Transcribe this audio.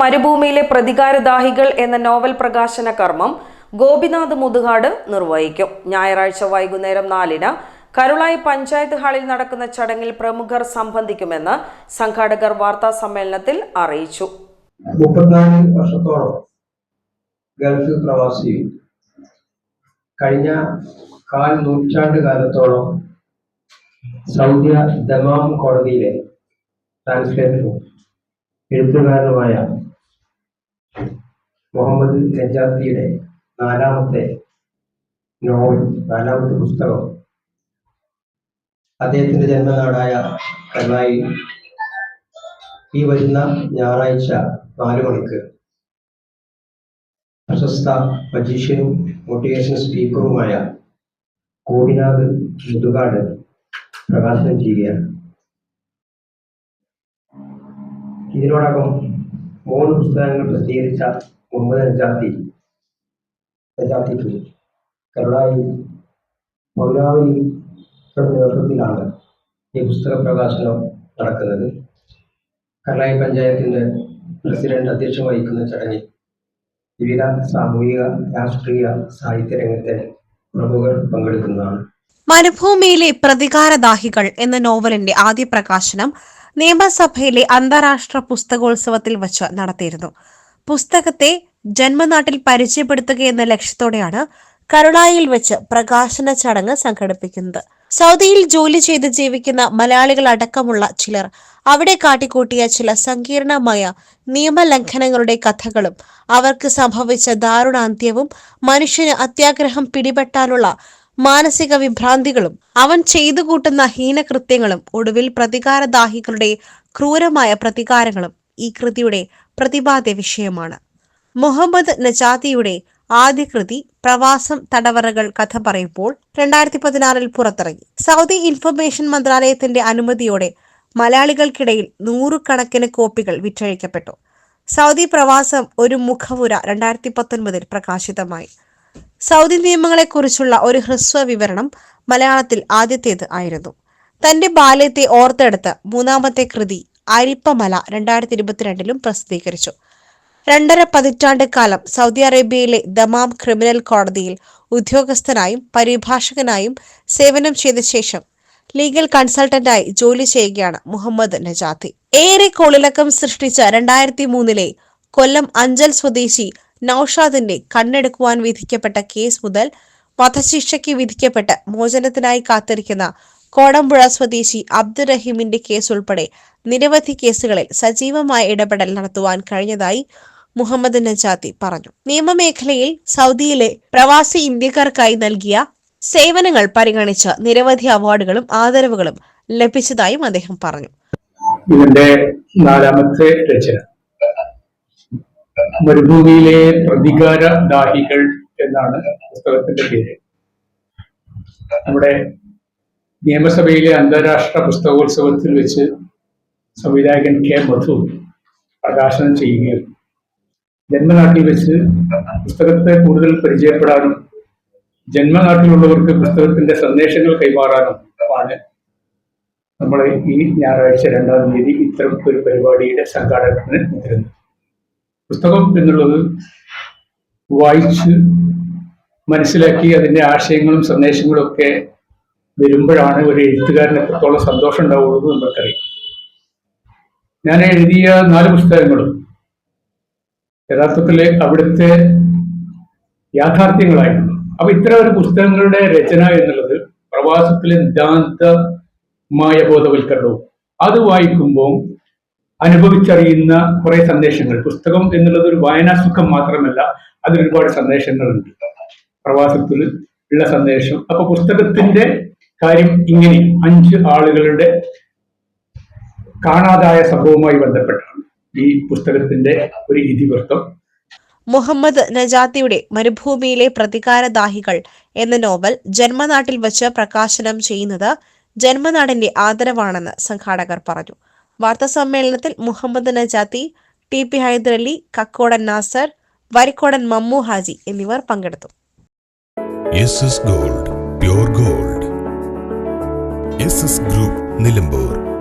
മരുഭൂമിയിലെ പ്രതികാരദാഹികൾ എന്ന നോവൽ പ്രകാശന കർമ്മം ഗോപിനാഥ് മുതുകാട് നിർവഹിക്കും. ഞായറാഴ്ച വൈകുന്നേരം നാലിന് കരുളായി പഞ്ചായത്ത് ഹാളിൽ നടക്കുന്ന ചടങ്ങിൽ പ്രമുഖർ സംബന്ധിക്കുമെന്ന് സംഘാടകർ വാർത്താ സമ്മേളനത്തിൽ അറിയിച്ചു. മുപ്പത്തിനാല് വർഷത്തോളം ഗൾഫ് പ്രവാസി കഴിഞ്ഞ കാൽ നൂറ്റാണ്ട് കാലത്തോളം സൗദി ദമാം കോടതിയിലെ ട്രാൻസ്ലേറ്ററും എഴുത്തുകാരനുമായ മുഹമ്മദ് നജാത്തിയുടെ നാലാമത്തെ നോവൽ നാലാമത്തെ പുസ്തകം അദ്ദേഹത്തിന്റെ ജന്മനാടായ കണ്ണായി ഈ വരുന്ന ഞായറാഴ്ച നാലു മണിക്ക് പ്രശസ്ത മജീഷ്യനും മോട്ടിവേഷൻ സ്പീക്കറുമായ കോവിനാഥ് മുതുകാട് പ്രകാശനം ചെയ്യുകയാണ്. ഇതിനോടകം മൂന്ന് പുസ്തകങ്ങൾ പ്രസിദ്ധീകരിച്ച മുഹമ്മദ് നജാത്തി നജാത്തിക്ക് കരുളായി മൗലാവലി നേതൃത്വത്തിലാണ് ഈ പുസ്തക പ്രകാശനം നടക്കുന്നത്. കല്ലായി പഞ്ചായത്തിന്റെ പ്രസിഡന്റ് അധ്യക്ഷം വഹിക്കുന്ന ചടങ്ങിൽ വിവിധ സാമൂഹിക രാഷ്ട്രീയ സാഹിത്യ രംഗത്തെ പ്രമുഖർ പങ്കെടുക്കുന്നതാണ്. മരുഭൂമിയിലെ പ്രതികാരദാഹികൾ എന്ന നോവലിന്റെ ആദ്യ പ്രകാശനം നിയമസഭയിലെ അന്താരാഷ്ട്ര പുസ്തകോത്സവത്തിൽ വച്ച് നടത്തിയിരുന്നു. പുസ്തകത്തെ ജന്മനാട്ടിൽ പരിചയപ്പെടുത്തുക എന്ന ലക്ഷ്യത്തോടെയാണ് കരുളായിൽ വെച്ച് പ്രകാശന ചടങ്ങ് സംഘടിപ്പിക്കുന്നത്. സൗദിയിൽ ജോലി ചെയ്ത് ജീവിക്കുന്ന മലയാളികൾ അടക്കമുള്ള ചിലർ അവിടെ കാട്ടിക്കൂട്ടിയ ചില സങ്കീർണമായ നിയമലംഘനങ്ങളുടെ കഥകളും അവർക്ക് സംഭവിച്ച ദാരുണാന്ത്യവും മനുഷ്യന് അത്യാഗ്രഹം പിടിപെട്ടാലുള്ള മാനസിക വിഭ്രാന്തികളും അവൻ ചെയ്തു കൂട്ടുന്ന ഹീനകൃത്യങ്ങളും ഒടുവിൽ പ്രതികാരദാഹികളുടെ ക്രൂരമായ പ്രതികാരങ്ങളും ഈ കൃതിയുടെ പ്രതിപാദ്യ വിഷയമാണ്. മുഹമ്മദ് നജാദിയുടെ ആദ്യ കൃതി പ്രവാസം തടവറകൾ കഥ പറയുമ്പോൾ രണ്ടായിരത്തി പതിനാറിൽ പുറത്തിറങ്ങി. സൗദി ഇൻഫർമേഷൻ മന്ത്രാലയത്തിന്റെ അനുമതിയോടെ മലയാളികൾക്കിടയിൽ നൂറുകണക്കിന് കോപ്പികൾ വിറ്റഴിക്കപ്പെട്ടു. സൗദി പ്രവാസം ഒരു മുഖവുര രണ്ടായിരത്തി പത്തൊൻപതിൽ പ്രകാശിതമായി. സൗദി നിയമങ്ങളെക്കുറിച്ചുള്ള ഒരു ഹ്രസ്വ വിവരണം മലയാളത്തിൽ ആദ്യത്തേത് ആയിരുന്നു. തന്റെ ബാല്യത്തെ ഓർത്തെടുത്ത് മൂന്നാമത്തെ കൃതി അരിപ്പമല രണ്ടായിരത്തി ഇരുപത്തിരണ്ടിലും പ്രസിദ്ധീകരിച്ചു. രണ്ടര പതിറ്റാണ്ട് കാലം സൗദി അറേബ്യയിലെ ദമാം ക്രിമിനൽ കോടതിയിൽ ഉദ്യോഗസ്ഥനായും പരിഭാഷകനായും സേവനം ചെയ്ത ശേഷം ലീഗൽ കൺസൾട്ടന്റായി ജോലി ചെയ്യുകയാണ് മുഹമ്മദ് നജാത്തി. ഏറെ കോളിളക്കം സൃഷ്ടിച്ച രണ്ടായിരത്തി മൂന്നിലെ കൊല്ലം അഞ്ചൽ സ്വദേശി നൌഷാദിന്റെ കണ്ണെടുക്കുവാൻ വിധിക്കപ്പെട്ട കേസ് മുതൽ വധശിക്ഷയ്ക്ക് വിധിക്കപ്പെട്ട് മോചനത്തിനായി കാത്തിരിക്കുന്ന കോടമ്പുഴ സ്വദേശി അബ്ദുറഹീമിന്റെ കേസ് ഉൾപ്പെടെ നിരവധി കേസുകളിൽ സജീവമായ ഇടപെടൽ നടത്തുവാൻ കഴിഞ്ഞതായി മുഹമ്മദ് നജാത്തി പറഞ്ഞു. നിയമമേഖലയിൽ സൗദിയിലെ പ്രവാസി ഇന്ത്യക്കാർക്കായി നൽകിയ സേവനങ്ങൾ പരിഗണിച്ച് നിരവധി അവാർഡുകളും ആദരവുകളും ലഭിച്ചതായും അദ്ദേഹം പറഞ്ഞു. ഇതിന്റെ നാലാമത്തെ രചന. മരുഭൂമിയിലെ പ്രതികാര ദാഹികൾ എന്നാണ് പുസ്തകത്തിന്റെ പേര്. നമ്മുടെ നിയമസഭയിലെ അന്താരാഷ്ട്ര പുസ്തകോത്സവത്തിൽ വെച്ച് സംവിധായകൻ കെ മധു പ്രകാശനം ചെയ്യുകയും ജന്മനാട്ടിൽ വെച്ച് പുസ്തകത്തെ കൂടുതൽ പരിചയപ്പെടാനും ജന്മനാട്ടിലുള്ളവർക്ക് പുസ്തകത്തിന്റെ സന്ദേശങ്ങൾ കൈമാറാനും ആണ് നമ്മൾ ഈ ഞായറാഴ്ച രണ്ടാം തീയതി ഇത്തരം ഒരു പരിപാടിയുടെ സംഘാടകത്തിന് മുതിരുന്നത്. പുസ്തകം എന്നുള്ളത് വായിച്ച് മനസ്സിലാക്കി അതിന്റെ ആശയങ്ങളും സന്ദേശങ്ങളും ഒക്കെ വരുമ്പോഴാണ് ഒരു എഴുത്തുകാരന് എത്രത്തോളം സന്തോഷം ഉണ്ടാവുള്ളൂ എന്ന് നമുക്കറിയാം ഞാൻ എഴുതിയ നാല് പുസ്തകങ്ങളും യഥാർത്ഥത്തിൽ അവിടുത്തെ യാഥാർത്ഥ്യങ്ങളായിരുന്നു. അപ്പൊ ഇത്തരം ഒരു പുസ്തകങ്ങളുടെ രചന എന്നുള്ളത് പ്രവാസത്തിലെ ദാന്തമായ ബോധവൽക്കരണവും അത് വായിക്കുമ്പോൾ അനുഭവിച്ചറിയുന്ന കുറെ സന്ദേശങ്ങൾ. പുസ്തകം എന്നുള്ളത് ഒരു വായനാസുഖം മാത്രമല്ല അതിൽ ഒരുപാട് സന്ദേശങ്ങളുണ്ട്. പ്രവാസത്തിൽ ഉള്ള സന്ദേശം. അപ്പൊ പുസ്തകത്തിന്റെ കാര്യം ഇങ്ങനെ അഞ്ച് ആളുകളുടെ കാണാതായ സംഭവവുമായി ബന്ധപ്പെട്ടാണ് ഈ പുസ്തകത്തിന്റെ ഒരു ഇതിവൃത്തം. മുഹമ്മദ് നജാത്തിയുടെ മരുഭൂമിയിലെ പ്രതികാരദാഹികൾ എന്ന നോവൽ ജന്മനാട്ടിൽ വച്ച് പ്രകാശനം ചെയ്യുന്നത് ജന്മനാടിന്റെ ആദരവാണെന്ന് സംഘാടകർ പറഞ്ഞു. വാർത്താ സമ്മേളനത്തിൽ മുഹമ്മദ് നജാത്തി ടി പി ഹൈദരലി കക്കോടൻ നാസർ വരിക്കോടൻ മമ്മു ഹാജി എന്നിവർ പങ്കെടുത്തു. Gold gold. ഗ്രൂപ്പ് നിലമ്പൂർ.